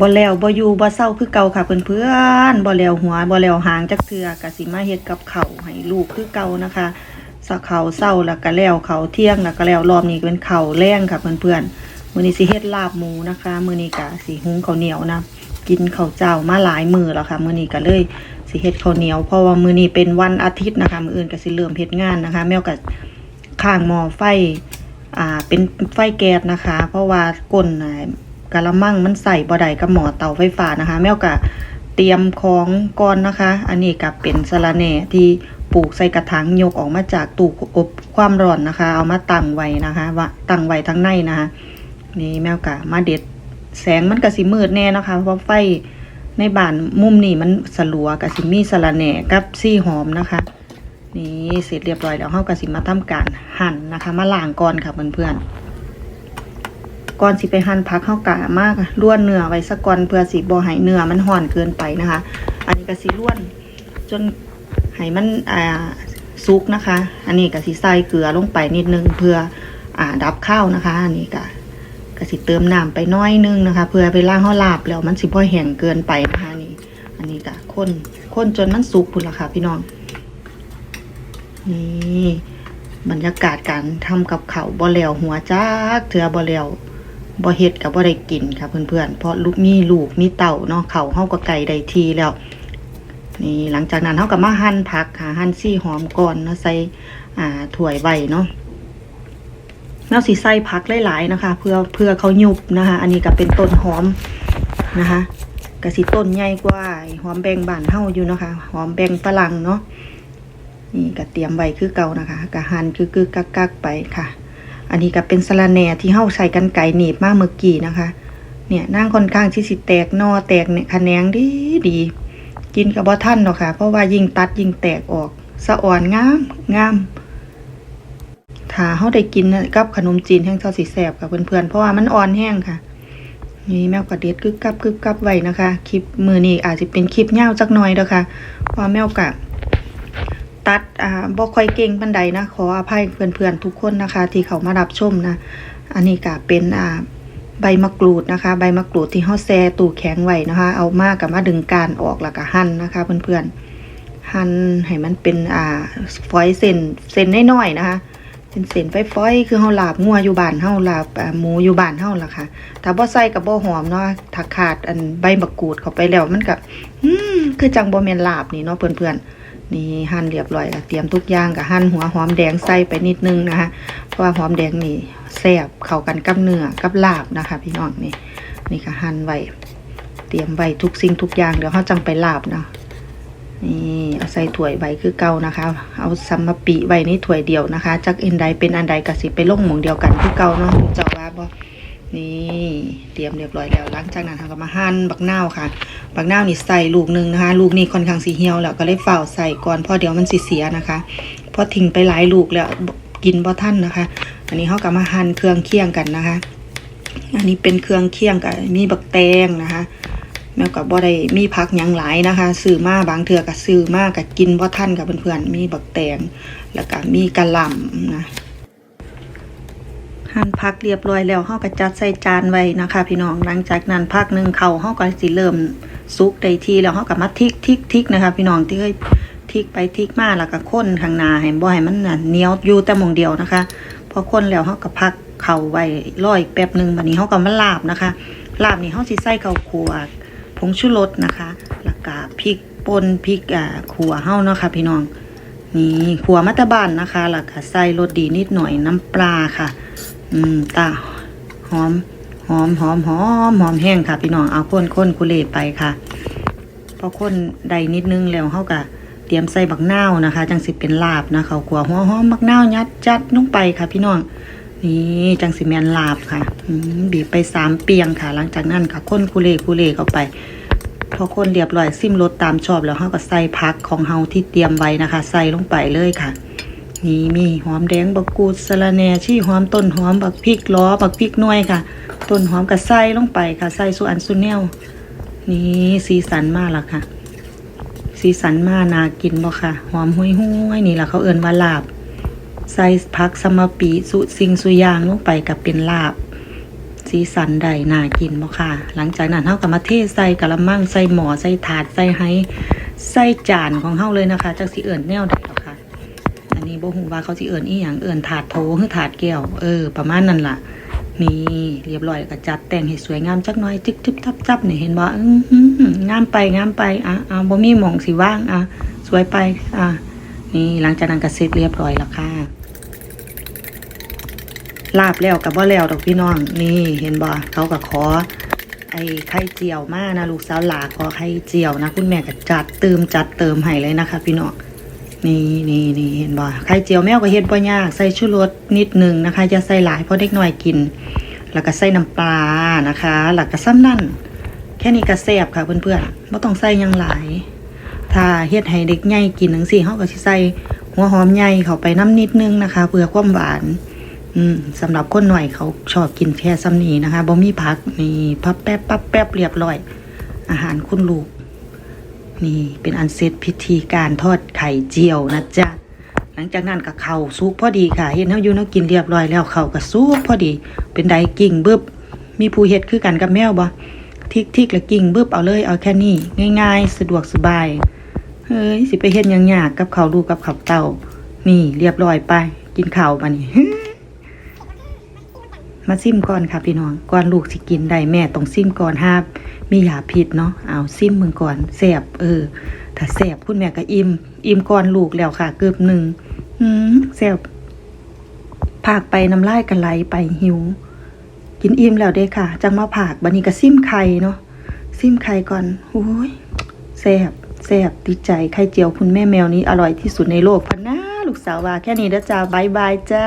บ่แล้วบ่อยู่บ่เศร้าคือเก่าค่ะเพื่อนๆบ่แล้วหัวบ่แล้วหางจักเทือกะสิมาเฮ็ดกับเขาให้ลูกคือเก่านะคะสักข้าวเช้าแล้วก็แล้วข้าเที่ยงแล้วก็แล้วรอบนี้เป็นเข้าแรงค่ะเพื่อนๆมื้อนี้สิเฮ็ดลาบหมูนะคะมื้อนี้ก็สิหุงข้าวเหนียวนะกินข้าวเจ้ามาหลายมือแล้วค่ะมื้อนี้ก็เลยสิเฮ็ดข้าวเหนียวเพราะว่ามื้อนี้เป็นวันอาทิตย์นะคะมื้ออื่นก็สิเริ่มเฮ็ดงานนะคะ แมวก็ข้างหม้อไฟอ่าเป็นไฟแก๊สนะคะ เพราะว่าก้นน่ะ กะละมังมันใส่บ่ได้กับหมอเตาไฟฟ้านะคะแมวก็เตรียมของก่อนนะคะ อันนี้ก็เป็นสะระแหน่ที่ปลูกใส่กระถางยกออกมาจากตู้อบความร้อนนะคะ เอามาตั้งไว้นะคะว่าตั้งไว้ทั้งในนะคะนี่แมวก็มาเด็ดแสงมันก็สิมืดแน่นะคะ เพราะไฟในบ้านมุมนี่มันสลัวก็สิมีสะระแหน่กับซี่หอมนะคะ นี่เสร็จเรียบร้อยแล้วเฮาก็สิมาทำการหั่นนะคะ มาล้างก่อนค่ะเพื่อนๆ ก่อนสิไปหั่นผักเฮากะมากล้วนเนื้อไว้สักก่อนเพื่อสิบ่ให้เนื้อมันห่อนเกินไปนะคะ อันนี้ก็สิล้วน จนให้มันอ่าสุกนะคะ อันนี้ก็สิใส่เกลือลงไปนิดนึงเพื่ออ่าดับข้าวนะคะ อันนี้ก็ก็สิเติมน้ำไปน้อยนึงนะคะ เพื่อเวลาเฮาลาบแล้วมันสิบ่แห้งเกินไปนะคะนี่ อันนี้ก็คนคนจนมันสุกพุ่นละค่ะ พี่น้อง นี่บรรยากาศการทำกับเขาวบ่แล้วหัวจักเถือบ่แล้ว บ่เฮ็ดกับบ่ได้กินค่ะเพื่อนๆ เพราะลูกมีลูกมีเต่าเนาะเขาเฮาก็ไก่ได้ทีแล้ว นี่หลังจากนั้นเฮาก็มาหั่นผักค่ะหั่นซี่หอมก่อนนะใส่อ่าถ้วยไว้เนาะแล้วสิใส่ผักหลายๆนะคะ เพื่อเพื่อเขายุบนะคะ อันนี้ก็เป็นต้นหอมนะคะก็สิต้นใหญ่กว่าหอมแบงบานเฮาอยู่นะคะ หอมแบงฝรั่งเนาะนี่ก็เตรียมไว้คือเก่านะคะก็หั่นคือคือกักกักๆไปค่ะ อันนี้ก็เป็นสะระแหน่ที่เฮาใส่กันไก่หนีบมากเมื่อกี้นะคะ เนี่ยนั่งค่อนข้างที่สิแตกนอแตกเนี่ยคะแนงดีดี กินกับบ่ท่านเนาะค่ะ เพราะว่ายิ่งตัดยิ่งแตกออก สะอ่อนงามงามถ้าเฮาได้กินกับขนมจีนแห้งเท่าสีแสบค่ะเพื่อนๆ เพราะว่ามันอ่อนแห้งค่ะ นี่แมวกระเด็ดกึกกับกึกกับไว้นะคะ คลิปมือนี้อาจจะเป็นคลิปยาจักหน่อยเด้อค่ะเพราะแมวกะ ตัดอ่าบ่ค่อยเก่งปานใดนะ ขออภัยเพื่อนๆทุกคนนะคะ ที่เขามารับชมนะ อันนี้ก็เป็นอ่าใบมะกรูดนะคะ ใบมะกรูดที่เฮาแช่ตู้แข็งไว้นะคะ เอามากับมาดึงการออกแล้วก็หั่นนะคะ เพื่อนๆหั่นให้มันเป็นอ่าฝอยเส้นเส้นน้อยๆนะคะเป็นเส้นฝอยๆคือเฮาลาบงัวอยู่บ้านเฮาลาบหมูอยู่บ้านเฮาล่ะค่ะถ้าบ่ใส่กับบ่หอมเนาะถ้าขาดอันใบมะกรูดเข้าไปแล้วมันก็อืมคือจังบ่แม่นลาบนี่เนาะเพื่อนๆ นี่หั่นเรียบร้อยแล้วเตรียมทุกอย่างกับหั่นหัวหอมแดงใส่ไปนิดนึงนะคะเพราะว่าหอมแดงนี่แซ่บเข้ากันกับเนื้อกับลาบนะคะ พี่น้องนี่นี่ก็หั่นไว้เตรียมไว้ทุกสิ่งทุกอย่างเดี๋ยวเขาจังไปลาบเนาะนี่เอาใส่ถ้วยไว้คือเก่านะคะ เอาซัมมะปีไว้ในถ้วยเดียวนะคะจักเอ็นใดเป็นอันใดก็สิไปลงหมองเดียวกันคือเก่าเนาะเจ้าว่าบ่ นี่เตรียมเรียบร้อยแล้วหลังจากนั้นเราก็มาหั่นบักนาวค่ะ บักนาวนี่ใส่ลูกหนึ่งนะคะ ลูกนี่ค่อนข้างสีเหี่ยวแล้วก็เลยเฝ้าใส่ก่อนเพราะเดี๋ยวมันสิเสียนะคะเพราะทิ้งไปหลายลูกแล้วกินบ่ท่านนะคะ อันนี้เขาก็มาหั่นเครื่องเคียงกันนะคะ อันนี้เป็นเครื่องเคียงกับมีบักแตงนะคะแม่กับบ่ได้มีผักยังหลายนะคะซื้อมาบางเถื่อกับซื้อมากับกินบ่ท่านกับเพื่อนๆมีบักแตงแล้วก็มีกะหล่ำนะ หั่นผักเรียบร้อยแล้วเฮาก็จัดใส่จานไว้นะคะ พี่น้องหลังจากนั้นพักหนึงเขาเฮาก็สิเริ่มสุกได้ทีแล้วเฮาก็มาทิกทิกทิกนะคะ พี่น้องที่เคยทิกไปทิกมาแล้วก็คนข้างหน้าให้บ่ให้มันน่ะเหนียวอยู่แต่หมองเดียวนะคะพอคนแล้วเฮาก็พักเข่าไว้รออีกแป๊บหนึงบัดนี้เฮาก็มาลาบนะคะ ลาบนี่เฮาสิใส่ข้าวคั่วผงชูรสนะคะแล้วก็พริกป่นพริกอ่าขัวเฮาเนาะค่ะ พี่น้องนี่ขัวมัตตบานนะคะแล้วก็ใส่รสดีนิดหน่อยน้ำปลาค่ะ อืมตาหอม หอมหอมหอมหอมแห้งค่ะพี่น้องเอาข้นข้นคุเลไปค่ะพอข้นใดนิดนึงแล้วเขาก็เตรียมใส่บักนาวนะคะ จังสิเป็นลาบนะเขาขัวหัวหอมบักนาวยัดจัดลงไปค่ะ พี่น้องนี่จังสิแมนลาบค่ะบีบไปสามเปียงค่ะ หลังจากนั้นค่ะข้นคุเลคุเลเข้าไปพอคนเรียบร้อยซิมรสตามชอบแล้วเขาก็ใส่ผักของเฮาที่เตรียมไว้นะคะ ใส่ลงไปเลยค่ะ นี่มีหอมแดงบักกูดสะระแหน่ชี่หอมต้นหอมบักพริกล้อบักพริกน่วยค่ะ ต้นหอมกับใส่ลงไปค่ะใส่สุอันสุแนวนี่สีสันมากละค่ะ สีสันมากนากินบ่ค่ะ หอมห้วยห้วยนี่แหละเขาเอิ้นว่าลาบใส่ผักสมปีสุสิงสุยางลงไปกับเป็นลาบ สีสันใดน่ากินบ่ค่ะ หลังจากนั้นเฮาก็มาเทใส่กะละมังใส่หม้อใส่ถาดใส่ไห้ใส่จานของเฮาเลยนะคะจักสิเอิ้นแนวใด บ่ฮู้ว่าเขาสิเอิ้นอีหยังเอิ้นถาดโถหรือถาดแก้วเออ ประมาณนั้นล่ะ นี่เรียบร้อยก็จัดแต่งให้สวยงามจักหน่อยจึ๊บจึ๊บจับจับนี่เห็นบ่อื้อหืองามไปงามไปอะอะบ่มีหม่องสิว่างอะสวยไปอะนี่หลังจากนั้นก็เสร็จเรียบร้อยแล้วค่ะลาบแล้วกับว่าแล้วดอกพี่น้องนี่เห็นบ่เขาก็ขอ ไอ้ไข่เจียวมานะลูกสาวหลาขอไข่เจียวนะ คุณแม่ก็จัดเติมจัดเติมให้เลยนะคะ พี่น้อง นี่นี่นี่เห็นบ่ไข่เจียวแมวก็เฮ็ดบ่ยาก ใส่ชูรสนิดหนึงนะคะอย่าใส่หลายเพราะเด็กน้อยกิน แล้วก็ใส่น้ำปลานะคะ แล้วก็ซ้ำนั่น แค่นี้ก็แซ่บค่ะเพื่อนๆบ่ต้องใส่ยังหลาย ถ้าเฮ็ดให้เด็กใหญ่กินจังซี่เฮาก็สิใส่หัวหอมใหญ่เข้าไปน้ำนิดนึงนะคะ เพื่อความหวานอืมสำหรับคนหน่อยเขาชอบกินแค่ซ้ำนี้นะคะบ่มีผักนี่พับแป๊บปั๊บแป๊บเรียบร้อย อาหารคุณลูก นี่เป็นอันเสร็จพิธีการทอดไข่เจียวนะจ๊ะหลังจากนั้นก็เข่าซุกพอดีค่ะ เห็นเฮาอยู่นาะกินเรียบร้อยแล้วเข่าก็ซุกพอดี เป็นไดกิ่งบึบมีผู้เฮ็ดคือกันกับแมวบ่ทิกทิกแล้วกิ่งบึบเอาเลยเอาแค่นี้ง่าย ๆ สะดวกสบายเฮ้ยสิไปเฮ็ดหยังยากกับข้าวลูกับข้าวเต้านี่เรียบร้อยไป กินข้าวมานี่ มาซิมก่อนค่ะพี่น้องก่อนลูกสิกินได้แม่ต้องซิมก่อนห้ามียาพิษเนาะเอาซิมมึงก่อนแสบเออ ถ้าแสบคุณแม่ก็อิ่มอิ่มก่อนลูกแล้วค่ะเกือบหนึ่งอืมแสบผากไปน้ำลายกันไหลไปหิว กินอิ่มแล้วเด้ค่ะ จังมาผากบันนี้ก็ซิมไข่เนาะซิมไข่ก่อนโอ้ยแสบแสบติดใจไข่เจียวคุณแม่แมวนี้อร่อยที่สุดในโลกพันนะลูกสาวว่าแค่นี้นะจ้าบายบายจ้า